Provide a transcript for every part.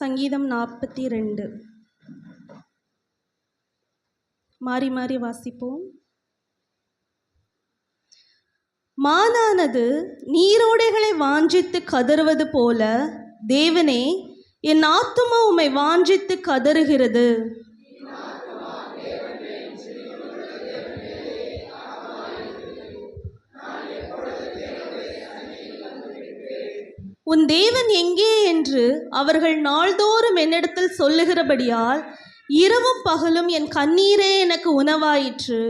சங்கீதம் நாற்பத்தி ரெண்டு மாறி மாறி வாசிப்போம். மானானது நீரோடைகளை வாஞ்சித்து கதறுவது போல தேவனே என் ஆத்துமா உம்மை வாஞ்சித்து கதறுகிறது. உன் தேவன் எங்கே என்று அவர்கள் நாள்தோறும் என்னிடத்தில் சொல்லுகிறபடியால் இரவும் பகலும் என் கண்ணீரே எனக்கு உணவாயிற்று.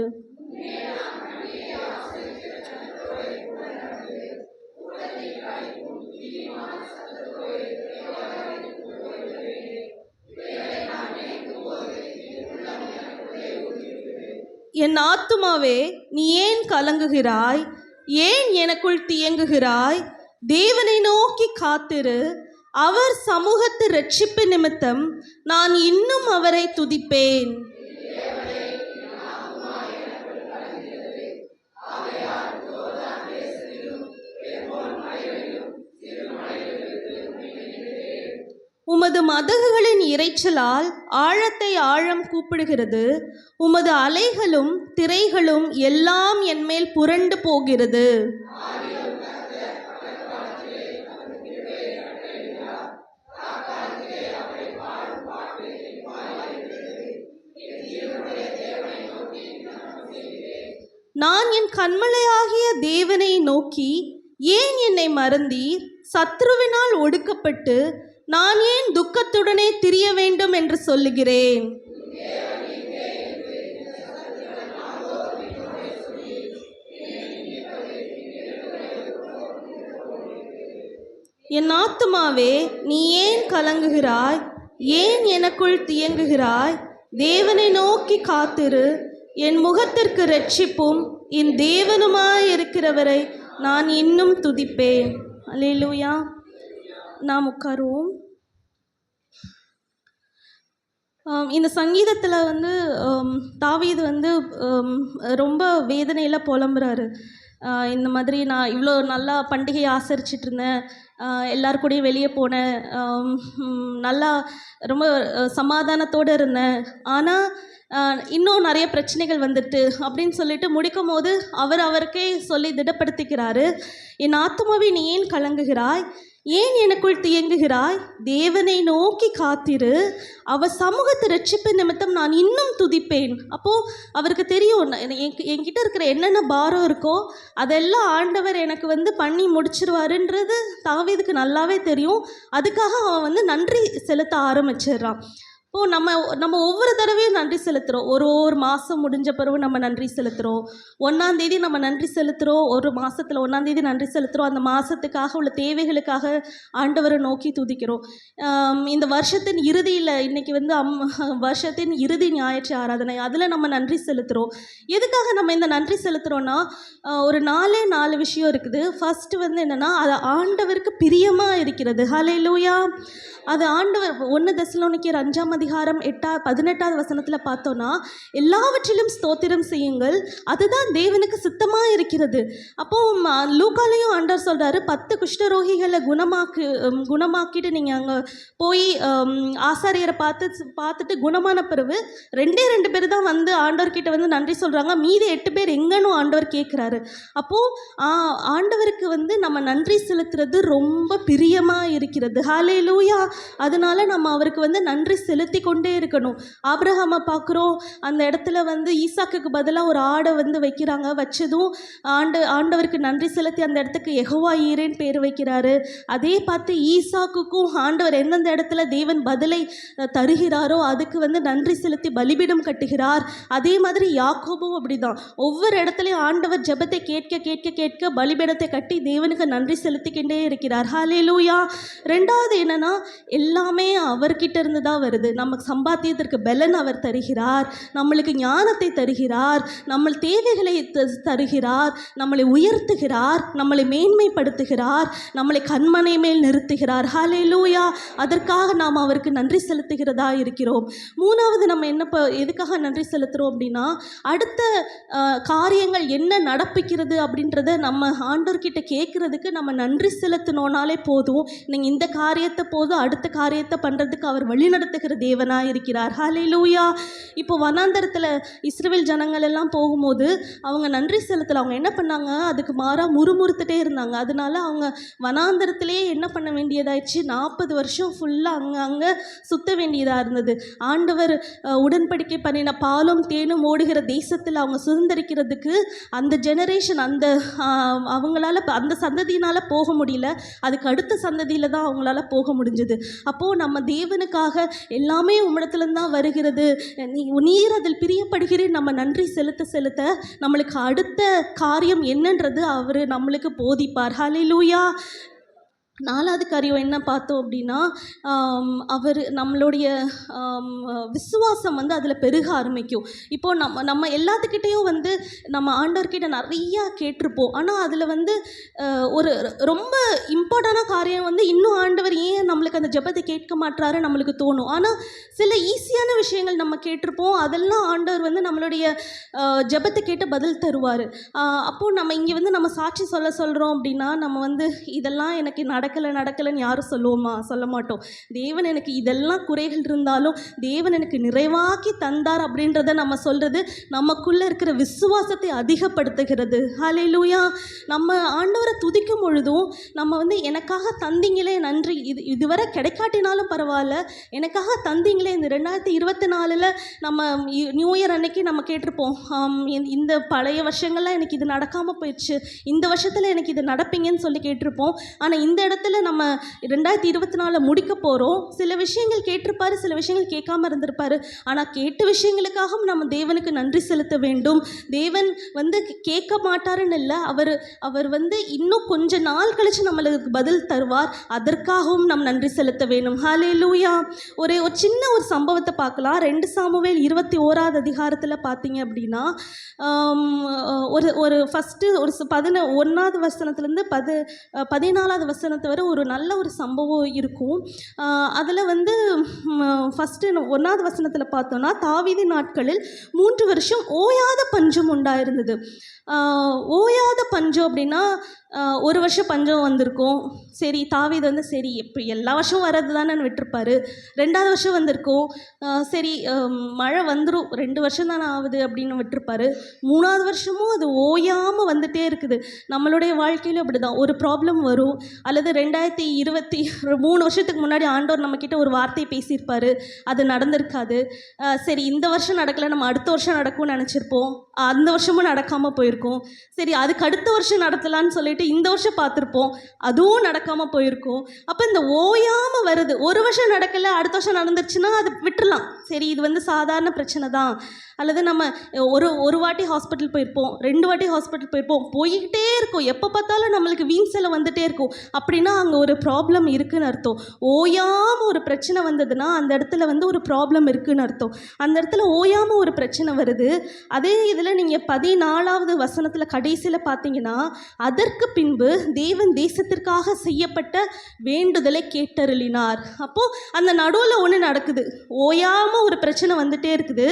என் ஆத்துமாவே நீ ஏன் கலங்குகிறாய்? ஏன் எனக்குள் தியங்குகிறாய்? தேவனை நோக்கி காத்திரு. அவர் சமூகத்து ரட்சிப்பு நிமித்தம் நான் இன்னும் அவரை துதிப்பேன். உமது மதகுகளின் இரைச்சலால் ஆழத்தை ஆழம் கூப்பிடுகிறது. உமது அலைகளும் திரைகளும் எல்லாம் என்மேல் புரண்டு போகிறது நான் என் கண்மலையாகிய தேவனை நோக்கி ஏன் என்னை மறந்தீர்? சத்ருவினால் ஒடுக்கப்பட்டு நான் ஏன் துக்கத்துடனே திரிய வேண்டும் என்று சொல்லுகிறேன்? என் ஆத்துமாவே நீ ஏன் கலங்குகிறாய்? ஏன் எனக்குள் தியங்குகிறாய்? தேவனை நோக்கி காத்திரு. என் முகத்திற்கு ரட்சிப்பும் என் தேவனுமாய் இருக்கிறவரை நான் இன்னும் துதிப்பேன். அல்லேலூயா. நாம் உட்காருவோம். இந்த சங்கீதத்தில் வந்து தாவீது வந்து ரொம்ப வேதனையில் புலம்புறாரு. இந்த மாதிரி நான் இவ்வளோ நல்லா பண்டிகையை ஆசரிச்சிட்டு இருந்தேன் ஆ, எல்லார் கூடயும் வெளியே போனேன். நல்லா ரொம்ப சமாதானத்தோடு இருந்தேன். ஆனால் இன்னும் நிறைய பிரச்சனைகள் வந்துட்டு அப்படின்னு சொல்லிட்டு முடிக்கும் போது அவர் அவருக்கே சொல்லி திடப்படுத்திக்கிறாரு. என் ஆத்மாவை நீ ஏன் கலங்குகிறாய்? ஏன் எனக்குள் தியங்குகிறாய்? தேவனை நோக்கி காத்திரு. அவ சமூகத்தை ரட்சிப்பு நிமித்தம் நான் இன்னும் துதிப்பேன். அப்போது அவருக்கு தெரியும் என்கிட்ட இருக்கிற என்னென்ன பாரம் இருக்கோ அதெல்லாம் ஆண்டவர் எனக்கு வந்து பண்ணி முடிச்சிருவாருன்றது தாவீதுக்கு நல்லாவே தெரியும். அதுக்காக அவன் வந்து நன்றி செலுத்த ஆரம்பிச்சிடுறான். இப்போது நம்ம நம்ம ஒவ்வொரு தடவையும் நன்றி செலுத்துகிறோம் ஒரு ஒரு மாதம் முடிஞ்ச பிறகு நம்ம நன்றி செலுத்துகிறோம் ஒன்றாந்தேதி நம்ம நன்றி செலுத்துகிறோம் ஒரு மாதத்தில் ஒன்றாந்தேதி நன்றி செலுத்துகிறோம் அந்த மாதத்துக்காக உள்ள தேவைகளுக்காக ஆண்டவரை நோக்கி துதிக்கிறோம். இந்த வருஷத்தின் இறுதியில் இன்றைக்கி வந்து அம் வருஷத்தின் இறுதி ஞாயிற்று ஆராதனை. அதில் நம்ம நன்றி செலுத்துகிறோம் எதுக்காக நம்ம இந்த நன்றி செலுத்துகிறோன்னா ஒரு நாலே நாலு விஷயம் இருக்குது. ஃபஸ்ட்டு வந்து என்னென்னா அது ஆண்டவருக்கு பிரியமாக இருக்கிறது. ஹலே லூயா அது ஆண்டவர் ஒன்று தசலோனிக்கர் அஞ்சாம் அதிகாரம் எட்டா பதினெட்டாவது வசனத்தில் பார்த்தோன்னா எல்லாவற்றிலும் ஸ்தோத்திரம் செய்யுங்கள் அதுதான் தேவனுக்கு சித்தமாக இருக்கிறது அப்போது லூக்காலையும் ஆண்டவர் சொல்கிறாரு பத்து குஷ்டரோகிகளை குணமாக்கு குணமாக்கிட்டு நீங்கள் அங்கே போய் ஆசாரியரை பார்த்து பார்த்துட்டு குணமான பிறகு ரெண்டே ரெண்டு பேர் தான் வந்து ஆண்டவர்கிட்ட வந்து நன்றி சொல்கிறாங்க மீதி எட்டு பேர் எங்கன்னு ஆண்டவர் கேட்குறாரு அப்போது ஆண்டவருக்கு வந்து நம்ம நன்றி செலுத்துறது ரொம்ப பிரியமாக இருக்கிறது ஹாலே லூயா அதனால நம்ம அவருக்கு வந்து நன்றி செலுத்த கொண்டே இருக்கணும். ஆப்ரஹாமை பார்க்குறோம். அந்த இடத்துல வந்து ஈசாக்குக்கு பதிலாக ஒரு ஆடை வந்து வைக்கிறாங்க. வச்சதும் ஆண்டு ஆண்டவருக்கு நன்றி செலுத்தி அந்த இடத்துக்கு எகோவா ஈரேன்னு பேர் வைக்கிறாரு. அதே பார்த்து ஈசாக்குக்கும் ஆண்டவர் எந்தெந்த இடத்துல தேவன் பதிலை தருகிறாரோ அதுக்கு வந்து நன்றி செலுத்தி பலிபீடம் கட்டுகிறார். அதே மாதிரி யாக்கோபும் அப்படிதான். ஒவ்வொரு இடத்துலையும் ஆண்டவர் ஜெபத்தை கேட்க கேட்க கேட்க பலிபீடத்தை கட்டி தேவனுக்கு நன்றி செலுத்திக்கிட்டே இருக்கிறார். ஹalleluya. ரெண்டாவது என்னன்னா எல்லாமே அவர்கிட்ட இருந்து தான் வருது. நமக்கு சம்பாத்தியத்திற்கு பலன் அவர் தருகிறார் நம்மளுக்கு ஞானத்தை தருகிறார் நம்ம தேவைகளை த- தருகிறார் நம்மளை உயர்த்துகிறார் நம்மளை மேன்மைப்படுத்துகிறார் நம்மளை கண்மனை மேல் நிறுத்துகிறார். ஹalleluya. அதற்காக நாம் அவருக்கு நன்றி செலுத்துகிறதா இருக்கிறோம். மூணாவது நம்ம என்ன எதுக்காக நன்றி செலுத்துகிறோம் அப்படின்னா அடுத்த காரியங்கள் என்ன நடப்பிக்கிறது அப்படின்றத நம்ம ஆண்டோர்கிட்ட கேட்குறதுக்கு நம்ம நன்றி செலுத்தினோனாலே போதும். நீங்கள் இந்த காரியத்தை போதும் அடுத்த காரியத்தை பண்ணுறதுக்கு அவர் வழிநடத்துகிற தேவனாக இருக்கிறார் லூயா இப்போ வனாந்தரத்தில் இஸ்ரேல் ஜனங்கள் எல்லாம் போகும்போது அவங்க நன்றி செலுத்தல. அவங்க என்ன பண்ணாங்க? அதுக்கு மாறாக முறுமுறுத்துட்டே இருந்தாங்க. அதனால அவங்க வனாந்தரத்திலேயே என்ன பண்ண வேண்டியதாயிடுச்சு? நாற்பது வருஷம் ஃபுல்லாக அங்கே அங்கே சுத்த வேண்டியதாக இருந்தது. ஆண்டவர் உடன்படிக்கை பண்ணின பாலும் தேனும் ஓடுகிற தேசத்தில் அவங்க சுதந்திரிக்கிறதுக்கு அந்த ஜெனரேஷன் அந்த அவங்களால அந்த சந்ததியினால் போக முடியல. அதுக்கு அடுத்த சந்ததியில் தான் அவங்களால போக முடிஞ்சது. அப்போது நம்ம தேவனுக்காக எல்லாமே உம்மிடத்துலேருந்து தான் வருகிறது. நீ நீர் அதில் பிரியப்படுகிறேன் நம்ம நன்றி செலுத்த செலுத்த நம்மளுக்கு அடுத்த காரியம் என்னன்றது அவர் நம்மளுக்கு போதிப்பார். ஹalleluya நாலாவது காரியம் என்ன பார்த்தோம் அப்படின்னா அவர் நம்மளுடைய விசுவாசம் வந்து அதில் பெருக ஆரம்பிக்கும். இப்போ நம்ம நம்ம எல்லாத்துக்கிட்டேயும் வந்து நம்ம ஆண்டவர்கிட்ட நிறையா கேட்டிருப்போம். ஆனால் அதில் வந்து ஒரு ரொம்ப இம்பார்ட்டண்டான காரியம் வந்து இன்னும் ஆண்டவர் ஏன் நம்மளுக்கு அந்த ஜெபத்தை கேட்க மாட்டாரு நம்மளுக்கு தோணும். ஆனால் சில ஈஸியான விஷயங்கள் நம்ம கேட்டிருப்போம். அதெல்லாம் ஆண்டவர் வந்து நம்மளுடைய ஜபத்தை கேட்டு பதில் தருவார். அப்போது நம்ம இங்கே வந்து நம்ம சாட்சி சொல்ல சொல்கிறோம் அப்படின்னா நம்ம வந்து இதெல்லாம் எனக்கு நடக்கலை நடக்கலைன்னு யாரும் சொல்லுவோமா? சொல்ல மாட்டோம். தேவன் எனக்கு இதெல்லாம் குறைகள் இருந்தாலும் தேவன் எனக்கு நிறைவாக்கி தந்தார் அப்படின்றத நம்ம சொல்கிறது நமக்குள்ளே இருக்கிற விசுவாசத்தை அதிகப்படுத்துகிறது. ஹalleluya நம்ம ஆண்டவரை துதிக்கும் பொழுதும் நம்ம வந்து எனக்காக தந்தீங்களே நன்றி. இது இதுவரை கிடைக்காட்டினாலும் பரவாயில்ல. எனக்காக தந்தீங்களே. இந்த ரெண்டாயிரத்தி இருபத்தி நாலில் நம்ம நியூ இயர் அன்னைக்கு நம்ம கேட்டிருப்போம். இந்த- இந்த பழைய வருஷங்கள்லாம் எனக்கு இது நடக்காமல் போயிடுச்சு. இந்த வருஷத்தில் எனக்கு இது நடப்பீங்கன்னு சொல்லி கேட்டிருப்போம். ஆனால் இந்த இடத்துல நம்ம ரெண்டாயிரத்தி இருபத்தி நாலில் முடிக்க போகிறோம் சில விஷயங்கள் கேட்டிருப்பாரு சில விஷயங்கள் கேட்காம இருந்திருப்பாரு. ஆனால் கேட்ட விஷயங்களுக்காகவும் நம்ம தேவனுக்கு நன்றி செலுத்த வேண்டும். தேவன் வந்து கேட்க மாட்டாருன்னு இல்லை. அவர் அவர் வந்து இன்னும் கொஞ்ச நாள் கழித்து நம்மளுக்கு பதில் தருவார். அதற்காகவும் நம் நன்றி செலுத்த வேணும் ஹாலே லூயா ஒரு ஒரு சின்ன ஒரு சம்பவத்தை பார்க்கலாம். ரெண்டு சாமுவேல் இருபத்தி ஓராவது அதிகாரத்தில் பார்த்தீங்க அப்படின்னா ஒரு ஒரு ஃபஸ்ட்டு ஒரு பதின ஒன்றாவது வசனத்துலேருந்து பது பதினாலாவது வசனத்தை தவிர ஒரு நல்ல ஒரு சம்பவம் இருக்கும். அதில் வந்து ஃபஸ்ட்டு ஒன்றாவது வசனத்தில் பார்த்தோன்னா தாவீதி நாட்களில் மூன்று வருஷம் ஓயாத பஞ்சம் உண்டாயிருந்தது. ஓயாத பஞ்சம் அப்படின்னா ஒரு வருஷம் பஞ்சம் வந்திருக்கும். சரி தாவீது வந்து சரி இப்போ எல்லா வருஷமும் வர்றது தானே விட்டுருப்பாரு. ரெண்டாவது வருஷம் வந்திருக்கும். சரி மழை வந்துடும் ரெண்டு வருஷம் தானே ஆகுது அப்படின்னு விட்டுருப்பாரு. மூணாவது வருஷமும் அது ஓயாமல் வந்துட்டே இருக்குது. நம்மளுடைய வாழ்க்கையிலும் அப்படி தான் ஒரு ப்ராப்ளம் வரும். அல்லது ரெண்டாயிரத்தி இருபத்தி மூணு வருஷத்துக்கு முன்னாடி ஆண்டவர் நம்மக்கிட்ட ஒரு வார்த்தை பேசியிருப்பாரு. அது நடந்திருக்காது. சரி இந்த வருஷம் நடக்கலை நம்ம அடுத்த வருஷம் நடக்கும்னு நினச்சிருப்போம். அந்த வருஷமும் நடக்காமல் போயிருக்கோம். சரி அதுக்கு அடுத்த வருஷம் நடத்தலான்னு சொல்லிட்டு இந்த வருஷம் பார்த்துருப்போம். அதுவும் நடக்காமல் போயிருக்கும். அப்போ இந்த ஓயாமல் வருது. ஒரு வருஷம் நடக்கலை அடுத்த வருஷம் நடந்துருச்சுன்னா அதை விட்டுறலாம். சரி இது வந்து சாதாரண பிரச்சனை தான். அல்லது நம்ம ஒரு ஒரு வாட்டி ஹாஸ்பிட்டல் போயிருப்போம் ரெண்டு வாட்டி ஹாஸ்பிட்டல் போயிருப்போம். போய்கிட்டே இருக்கும். எப்போ பார்த்தாலும் நம்மளுக்கு வீண் செலை வந்துட்டே இருக்கும். அப்படின்னா அங்கே ஒரு ப்ராப்ளம் இருக்குன்னு அர்த்தம். ஓயாமல் ஒரு பிரச்சனை வந்ததுன்னா அந்த இடத்துல வந்து ஒரு ப்ராப்ளம் இருக்குன்னு அர்த்தம். அந்த இடத்துல ஓயாமல் ஒரு பிரச்சனை வருது. அதே இதில் நீங்கள் பதினாலாவது வசனத்தில் கடைசியில் பார்த்தீங்கன்னா அதற்கு பின்பு தேவன் தேசத்திற்காக செய்யப்பட்ட வேண்டுதலை கேட்டருளினார். அப்போது அந்த நடுவில் ஒன்று நடக்குது. ஓயாமல் ஒரு பிரச்சனை வந்துட்டே இருக்குது.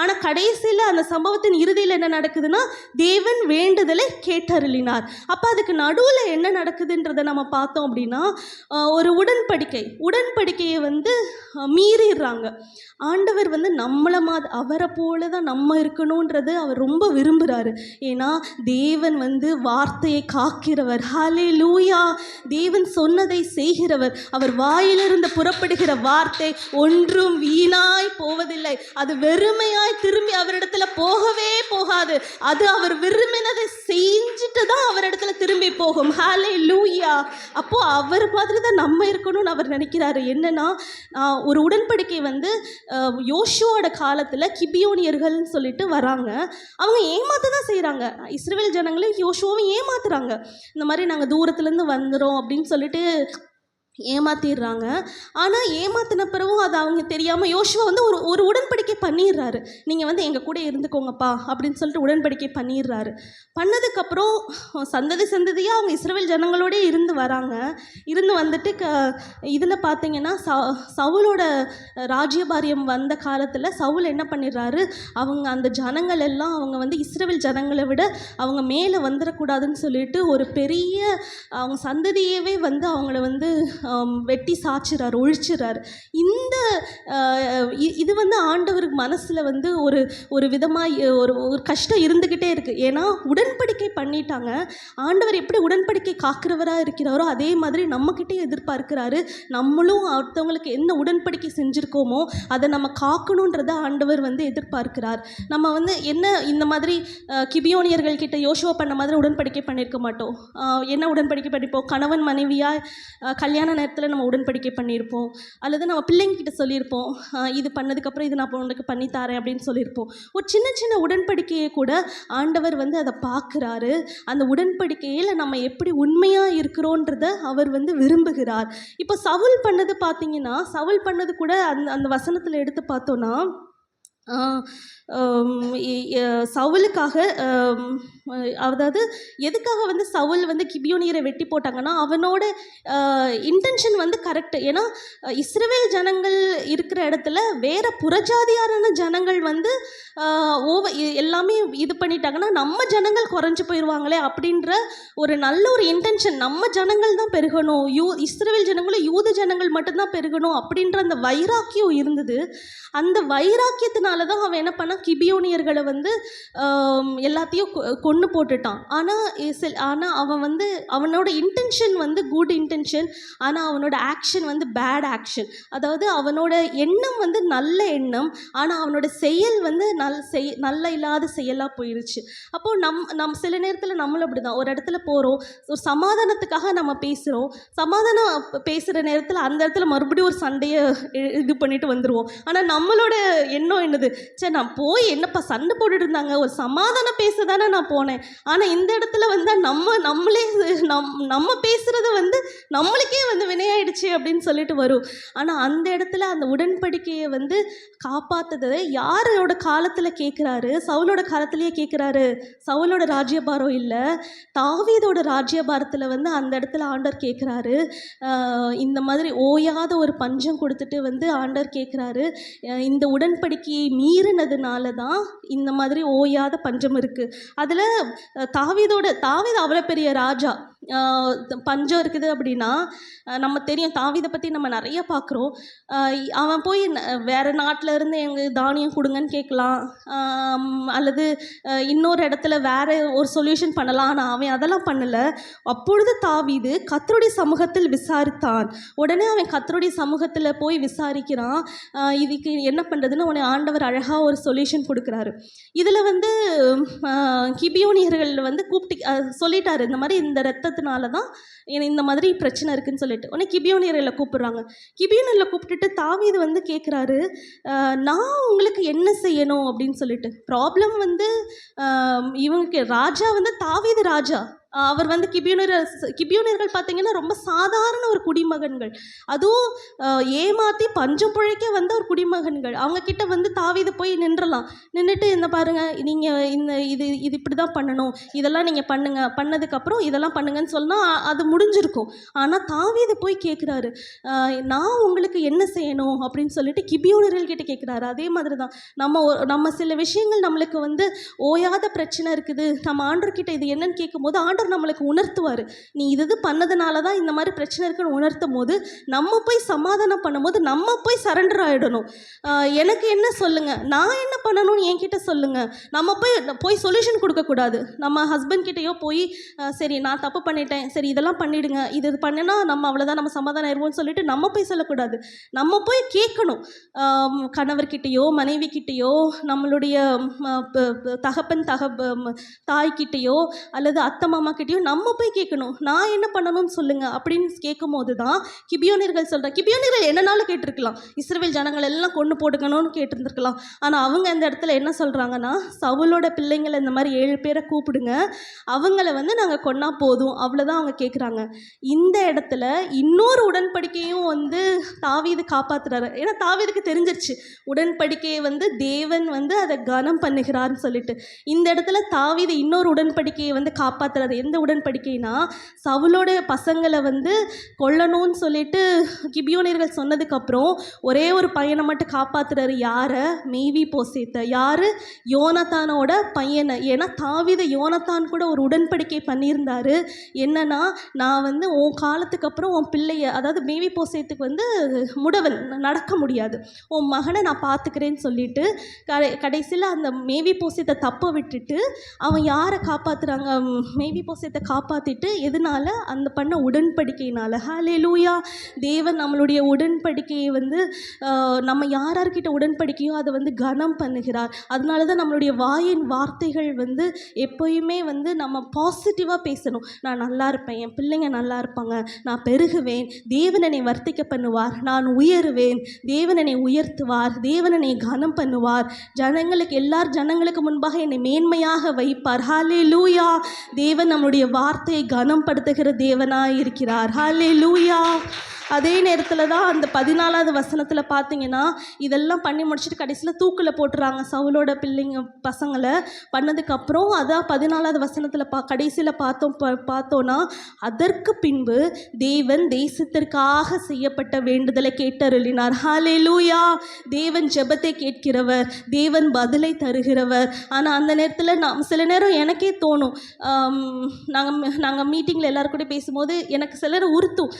ஆனால் கடைசியில் அந்த சம்பவத்தின் இறுதியில் என்ன நடக்குதுன்னா தேவன் வேண்டுதலை கேட்டருளினார். அப்போ அதுக்கு நடுவில் என்ன நடக்குதுன்றதை நம்ம பார்த்தோம் அப்படின்னா ஒரு உடன்படிக்கை. உடன்படிக்கையை வந்து மீறிடுறாங்க. ஆண்டவர் வந்து நம்மளை மா அவரை போல தான் நம்ம இருக்கணுன்றது அவர் ரொம்ப விரும்புகிறாரு ஏன்னா தேவன் வந்து வார்த்தையை காக்கிறவர் ஹாலே லூயா தேவன் சொன்னதை செய்கிறவர். அவர் வாயிலிருந்து புறப்படுகிற வார்த்தை ஒன்றும் வீணாய் போவதில்லை. அது வெறுமையாய் திரும்பி அவரிடத்துல போகவே போகாது. அது அவர் விரும்பினதை செஞ்சுட்டு தான் அவரிடத்துல திரும்பி போகும். ஹாலே லூயா அப்போ அவர் மாதிரி தான் நம்ம இருக்கணும்னு அவர் நினைக்கிறாரு. என்னன்னா ஒரு உடன்படிக்கை வந்து யோஷுவோட காலத்தில் கிபியோனியர்கள்னு சொல்லிட்டு வராங்க. அவங்க ஏமாத்த தான் செய்கிறாங்க இஸ்ரேல் ஜனங்களையும் யோசுவாவும் ஏமாத்துறாங்க. இந்த மாதிரி நாங்கள் தூரத்துலேருந்து வந்துடும் அப்படின்னு சொல்லிட்டு ஏமாத்திடுறாங்க. ஆனால் ஏமாத்தின பிறகும் அது அவங்க தெரியாமல் யோசுவா வந்து ஒரு ஒரு உடன்படிக்கை பண்ணிடுறாரு. நீங்கள் வந்து எங்கள் கூட இருந்துக்கோங்கப்பா அப்படின்னு சொல்லிட்டு உடன்படிக்கை பண்ணிடுறாரு. பண்ணதுக்கப்புறம் சந்ததி சந்ததியாக அவங்க இஸ்ரேல் ஜனங்களோடே இருந்து வராங்க. இருந்து வந்துட்டு க இதில் பார்த்தீங்கன்னா ச சவுலோட ராஜ்யபாரியம் வந்த காலத்தில் சவுல் என்ன பண்ணிடுறாரு? அவங்க அந்த ஜனங்கள் எல்லாம் அவங்க வந்து இஸ்ரேல் ஜனங்களை விட அவங்க மேலே வந்துடக்கூடாதுன்னு சொல்லிட்டு ஒரு பெரிய அவங்க சந்ததியவே வந்து அவங்கள வந்து வெட்டி சாய்ச்சிறாரு ஒழிச்சிறாரு. இந்த இ- இது வந்து ஆண்டவருக்கு மனசில் வந்து ஒரு ஒரு விதமாக ஒரு ஒரு கஷ்டம் இருந்துக்கிட்டே இருக்குது ஏன்னா உடன்படிக்கை பண்ணிட்டாங்க. ஆண்டவர் எப்படி உடன்படிக்கை காக்கிறவராக இருக்கிறாரோ அதே மாதிரி நம்மக்கிட்டே எதிர்பார்க்கிறாரு. நம்மளும் அடுத்தவங்களுக்கு என்ன உடன்படிக்கை செஞ்சுருக்கோமோ அதை நம்ம காக்கணுன்றதை ஆண்டவர் வந்து எதிர்பார்க்கிறார். நம்ம வந்து என்ன இந்த மாதிரி கிபியோனியர்கள் கிட்ட யோசுவா பண்ண மாதிரி உடன்படிக்கை பண்ணியிருக்க மாட்டோம். என்ன உடன்படிக்கை பண்ணிப்போம் கணவன் மனைவியாக கல்யாணம் நேரத்தில் நம்ம உடன்படிக்கை பண்ணியிருப்போம். அல்லது நம்ம பிள்ளைங்கக்கிட்ட சொல்லியிருப்போம் இது பண்ணதுக்கப்புறம் இது நான் உனக்கு பண்ணித்தாரேன் அப்படின்னு சொல்லியிருப்போம். ஒரு சின்ன சின்ன உடன்படிக்கையை கூட ஆண்டவர் வந்து அதை பார்க்குறாரு. அந்த உடன்படிக்கையில் நம்ம எப்படி உண்மையாக இருக்கிறோன்றத அவர் வந்து விரும்புகிறார். இப்போ சவுல் பண்ணது பார்த்தீங்கன்னா சவுல் பண்ணது கூட அந்த அந்த வசனத்தில் எடுத்து பார்த்தோன்னா சவுலுக்காக அதாவது எதுக்காக வந்து சவுல் வந்து கிபியோனியரை வெட்டி போட்டாங்கன்னா அவனோட இன்டென்ஷன் வந்து கரெக்ட் ஏன்னா இஸ்ரேவேல் ஜனங்கள் இருக்கிற இடத்துல வேற புறஜாதியாரான ஜனங்கள் வந்து ஓவ எல்லாமே இது பண்ணிட்டாங்கன்னா நம்ம ஜனங்கள் குறைஞ்சி போயிடுவாங்களே அப்படின்ற ஒரு நல்ல ஒரு இன்டென்ஷன் நம்ம ஜனங்கள் தான் பெருகணும். யூ இஸ்ரேல் ஜனங்களும் யூத ஜனங்கள் மட்டும்தான் பெருகணும் அப்படின்ற அந்த வைராக்கியம் இருந்தது. அந்த வைராக்கியத்தினால தான் அவன் என்ன பண்ண கிபியோனியர்களை வந்து எல்லாத்தையும் கொ- போட்டுட்டான். ஆனால் ஆனால் அவன் வந்து அவனோட இன்டென்ஷன் வந்து குட் இன்டென்ஷன் ஆனால் அவனோட ஆக்ஷன் வந்து பேட் ஆக்ஷன் அதாவது அவனோட எண்ணம் வந்து நல்ல எண்ணம் ஆனால் அவனோட செயல் வந்து நல் செய் நல்ல இல்லாத செயலாக போயிடுச்சு அப்போது நம் நம் சில நேரத்தில் நம்மளும் அப்படி தான் ஒரு இடத்துல போகிறோம் ஒரு சமாதானத்துக்காக நம்ம பேசுகிறோம் சமாதானம் பேசுகிற நேரத்தில் அந்த இடத்துல மறுபடியும் ஒரு சண்டையை இது பண்ணிட்டு வந்துடுவோம் ஆனால் நம்மளோட எண்ணம் என்னது? சரி நான் போ போய் என்னப்பா சண்டை போட்டுட்டு இருந்தாங்க? ஒரு சமாதானம் பேச தானே நான் போனேன். ஆனால் இந்த இடத்துல வந்து நம்ம நம்மளே நம் நம்ம பேசுகிறது வந்து நம்மளுக்கே வந்து வினையாயிடுச்சு அப்படின்னு சொல்லிட்டு வரும். ஆனால் அந்த இடத்துல அந்த உடன்படிக்கையை வந்து காப்பாற்றுறதை யாரோட காலத்தில் கேட்குறாரு சவுலோட காலத்திலேயே கேட்குறாரு சவுலோட ராஜ்யபாரம் இல்லை. தாவீதோட ராஜ்யபாரத்தில் வந்து அந்த இடத்துல ஆண்டர் கேட்குறாரு இந்த மாதிரி ஓயாத ஒரு பஞ்சம் கொடுத்துட்டு வந்து ஆண்டர் கேட்குறாரு இந்த உடன்படிக்கையை மீறினதுனால தான் இந்த மாதிரி ஓயாத பஞ்சம் இருக்குது அதில் தாவீதோட தாவீது அவ்வளோ பெரிய ராஜா. பஞ்சம் இருக்குது அப்படின்னா நம்ம தெரியும் தாவீதை பற்றி நம்ம நிறைய பார்க்குறோம். அவன் போய் வேறு நாட்டில் இருந்து எங்கள் தானியம் கொடுங்கன்னு கேட்கலாம். அல்லது இன்னொரு இடத்துல வேற ஒரு சொல்யூஷன் பண்ணலாம். ஆனால் அவன் அதெல்லாம் பண்ணலை. அப்பொழுது தாவீது கத்தருடைய சமூகத்தில் விசாரித்தான். உடனே அவன் கத்தருடைய சமூகத்தில் போய் விசாரிக்கிறான். இதுக்கு என்ன பண்ணுறதுன்னு உன்னை ஆண்டவர் அழகாக ஒரு சொல்யூஷன் கொடுக்குறாரு. இதில் வந்து கிபியோனியர்கள் வந்து கூப்பிட்டு சொல்லிட்டாரு. இந்த மாதிரி இந்த ரத்தத்தினால தான் இந்த மாதிரி பிரச்சனை இருக்குன்னு சொல்லிட்டு. உடனே கிபியோனியரில் கூப்பிடுறாங்க. கிபியோனியரில் கூப்பிட்டுட்டு தாவீது வந்து கேட்குறாரு நான் உங்களுக்கு என்ன செய்யணும்? அப்படின்னு சொல்லிட்டு. ப்ராப்ளம் வந்து இவங்களுக்கு ராஜா வந்து தாவீது ராஜா. அவர் வந்து கிபியூனர் கிபியூனர்கள் பார்த்தீங்கன்னா ரொம்ப சாதாரண ஒரு குடிமகன்கள். அதுவும் ஏமாற்றி ஏமாத்தி பஞ்சம் பிழைக்க வந்த ஒரு குடிமகன்கள். அவங்க கிட்ட வந்து தாவீது போய் நின்றலாம். நின்றுட்டு இந்த பாருங்க நீங்கள் இந்த இது இது இப்படி தான் பண்ணணும். இதெல்லாம் நீங்கள் பண்ணுங்க. பண்ணதுக்கப்புறம் இதெல்லாம் பண்ணுங்கன்னு சொன்னால் அது முடிஞ்சிருக்கும். ஆனால் தாவீது போய் கேட்குறாரு நான் உங்களுக்கு என்ன செய்யணும் அப்படின்னு சொல்லிட்டு கிபியூனர்கள் கிட்ட கேட்குறாரு அதே மாதிரி தான் நம்ம நம்ம சில விஷயங்கள் நம்மளுக்கு வந்து ஓயாத பிரச்சனை இருக்குது. நம்ம ஆண்டர்கிட்ட இது என்னன்னு கேட்கும்போது ஆண்டவர் நம்மளுக்கு உணர்த்துவார். நீ இது இது பண்ணதுனால தான் இந்த மாதிரி பிரச்சனை இருக்குன்னு உணர்த்தும் போது நம்ம போய் சமாதானம் பண்ணும்போது நம்ம போய் சரண்டர் ஆகிடணும் எனக்கு என்ன சொல்லுங்கள் நான் என்ன பண்ணணும்னு என்கிட்ட சொல்லுங்கள் நம்ம போய் போய் சொல்யூஷன் கொடுக்கக்கூடாது நம்ம ஹஸ்பண்ட் கிட்டேயோ போய் சரி நான் தப்பு பண்ணிட்டேன். சரி இதெல்லாம் பண்ணிடுங்க. இது இது பண்ணினா நம்ம அவ்வளோதான் நம்ம சமாதானம் ஆயிடுவோம்னு சொல்லிட்டு நம்ம போய் சொல்லக்கூடாது. நம்ம போய் கேட்கணும். ஆம், கணவர்கிட்டயோ மனைவி கிட்டேயோ நம்மளுடைய தகப்பன் தகப்ப தாய்கிட்டயோ தாய்கிட்டேயோ அல்லது அத்தை மாமா அம்மா கிட்டேயும் நம்ம போய் கேட்கணும். நான் என்ன பண்ணணும்னு சொல்லுங்க அப்படின்னு கேட்கும் போது தான் கிபியோனியர்கள் சொல்கிறேன் கிபியோனியர்கள் என்னனாலும் கேட்டிருக்கலாம். இஸ்ரேல் ஜனங்கள் எல்லாம் கொண்டு போட்டுக்கணும்னு கேட்டிருந்துருக்கலாம். ஆனால் அவங்க இந்த இடத்துல என்ன சொல்கிறாங்கன்னா சவுலோட பிள்ளைங்களை இந்த மாதிரி ஏழு பேரை கூப்பிடுங்க. அவங்கள வந்து நாங்கள் கொன்னா போதும். அவ்வளோதான் அவங்க கேட்குறாங்க இந்த இடத்துல இன்னொரு உடன்படிக்கையும் வந்து தாவீது காப்பாத்துறாரு. ஏன்னா தாவீதுக்கு தெரிஞ்சிருச்சு. உடன்படிக்கையை வந்து தேவன் வந்து அதை கனம் பண்ணுகிறார்னு சொல்லிட்டு. இந்த இடத்துல தாவீது இன்னொரு உடன்படிக்கையை வந்து காப்பாத்துறாரு. எந்த உடன்படிக்கைனா சவுலோட பசங்களை வந்து கொல்லணும்னு சொல்லிட்டு கிபியோனியர்கள் சொன்னதுக்கப்புறம் ஒரே ஒரு பையனை மட்டும் காப்பாத்துறாரு. யாரை? மேவி போசேத்த. யாரு? யோனத்தானோட பையனை. ஏன்னா தாவித யோனத்தான் கூட ஒரு உடன்படிக்கை பண்ணியிருந்தாரு. என்னன்னா நான் வந்து உன் காலத்துக்கு அப்புறம் உன் பிள்ளைய அதாவது மேவி போசேத்துக்கு வந்து முடவன் நடக்க முடியாது. உன் மகனை நான் பார்த்துக்கிறேன்னு சொல்லிட்டு கடை கடைசியில் அந்த மேவி போசேத்தை தப்ப விட்டுட்டு அவன் யாரை காப்பாத்துறாங்க? மேவி டிபாசிட்டை காப்பாற்றிட்டு எதனால அந்த பண்ண உடன்படிக்கையினால்? ஹாலே லூயா தேவன் நம்மளுடைய உடன்படிக்கையை வந்து நம்ம யார் யார்கிட்ட உடன்படிக்கையோ அதை வந்து கனம் பண்ணுகிறார். அதனால தான் நம்மளுடைய வாயின் வார்த்தைகள் வந்து எப்போயுமே வந்து நம்ம பாசிட்டிவாக பேசணும். நான் நல்லா இருப்பேன் என் பிள்ளைங்க நல்லா இருப்பாங்க நான் பெருகுவேன் தேவனனை வர்த்திக்க பண்ணுவார் நான் உயருவேன் தேவனனை உயர்த்துவார் தேவனனை கனம் பண்ணுவார். ஜனங்களுக்கு எல்லார் ஜனங்களுக்கு முன்பாக என்னை மேன்மையாக வைப்பார். ஹாலே லூயா தேவன் நம்முடைய வார்த்தையை கனம்படுத்துகிற தேவனாய் இருக்கிறார் ஹாலே லூயா அதே நேரத்தில் தான் அந்த பதினாலாவது வசனத்தில் பார்த்தீங்கன்னா இதெல்லாம் பண்ணி முடிச்சுட்டு கடைசியில் தூக்கில் போட்டுறாங்க சவுலோட பிள்ளைங்க பசங்களை. பண்ணதுக்கப்புறம் அதான் பதினாலாவது வசனத்தில் பா கடைசியில் பார்த்தோம் பார்த்தோன்னா அதற்கு பின்பு தேவன் தேசத்திற்காக செய்யப்பட்ட வேண்டுதலை கேட்டருளினார். ஹாலே லூயா தேவன் ஜெபத்தை கேட்கிறவர் தேவன் பதிலை தருகிறவர். ஆனால் அந்த நேரத்தில் நாம் சில நேரம் எனக்கே தோணும் நாங்கள் நாங்கள் மீட்டிங்கில் எல்லாருக்கூட பேசும்போது எனக்கு சிலர் உறுத்தும்.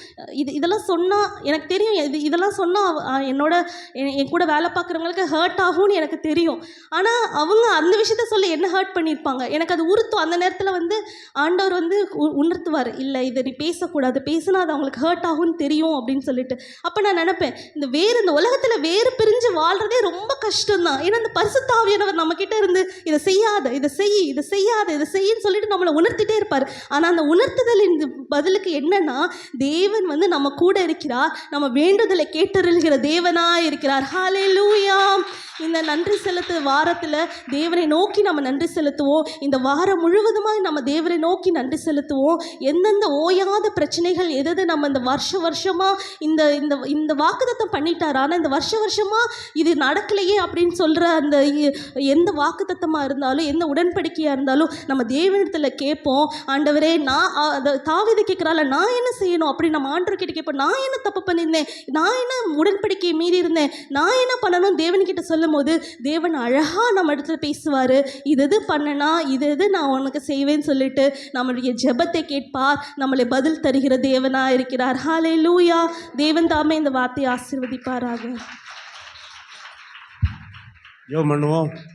இது இதெல்லாம் சொன்னால் எனக்கு தெரியும். இது இதெல்லாம் சொன்னால் என்னோட என் என் கூட வேலை பார்க்குறவங்களுக்கு ஹர்ட் ஆகும்னு எனக்கு தெரியும். ஆனால் அவங்க அந்த விஷயத்த சொல்லி என்ன ஹர்ட் பண்ணியிருப்பாங்க? எனக்கு அது உறுத்தும். அந்த நேரத்தில் வந்து ஆண்டவர் வந்து உணர்த்துவார். இல்லை இதை நீ பேசக்கூடாது. பேசினா அது அவங்களுக்கு ஹர்ட் ஆகும்னு தெரியும் அப்படின்னு சொல்லிட்டு. அப்போ நான் நினப்பேன் இந்த வேறு இந்த உலகத்தில் வேறு பிரிஞ்சு வாழ்கிறதே ரொம்ப கஷ்டம்தான். ஏன்னா இந்த பரிசுத்தாவியானவர் நம்மக்கிட்ட இருந்து இதை செய்யாத இதை செய் இதை செய்யாத இதை செய்யின்னு சொல்லிட்டு நம்மளை உணர்த்திட்டே இருப்பார். ஆனால் அந்த உணர்த்துதலின் பதிலுக்கு என்னன்னா தேவன் வந்து நம்ம கூட இருக்கிறார். நம்ம வேண்டுதலை கேட்டறிகிற தேவனா இருக்கிறார். ஹாலே இந்த நன்றி செலுத்து வாரத்தில் தேவனை நோக்கி நம்ம நன்றி செலுத்துவோம். இந்த வாரம் முழுவதுமாக நம்ம தேவனை நோக்கி நன்றி செலுத்துவோம். எந்தெந்த ஓயாத பிரச்சனைகள் எதது நம்ம இந்த வருஷ வருஷமாக இந்த இந்த இந்த வாக்குத்தத்தம் பண்ணிட்டார்? ஆனால் இந்த வருஷ வருஷமாக இது நடக்கலையே அப்படின்னு சொல்கிற அந்த எந்த வாக்குத்தத்தமாக இருந்தாலும் எந்த உடன்படிக்கையாக இருந்தாலும் நம்ம தேவனிடத்தில் கேட்போம். ஆண்டவரே நான் அதை அத தாவித கேட்குறால நான் என்ன செய்யணும் அப்படி நம்ம ஆண்டவர்கிட்ட கேட்போம். நான் நான் என்ன தப்பு பண்ணியிருந்தேன்? நான் என்ன உடன்படிக்கையை மீறி இருந்தேன்? நான் என்ன பண்ணணும்? தேவன்கிட்ட சொல்லும் போது தேவன் அழகாக நம்ம இடத்துல பேசுவார். இது இது பண்ணனா இது இது நான் உனக்கு செய்வேன்னு சொல்லிட்டு நம்மளுடைய ஜெபத்தை கேட்பார். நம்மளை பதில் தருகிற தேவனாக இருக்கிறார். ஹாலே லூயா தேவன் தாமே இந்த வார்த்தையை ஆசிர்வதிப்பாராக. ஜோ பண்ணுவோம்.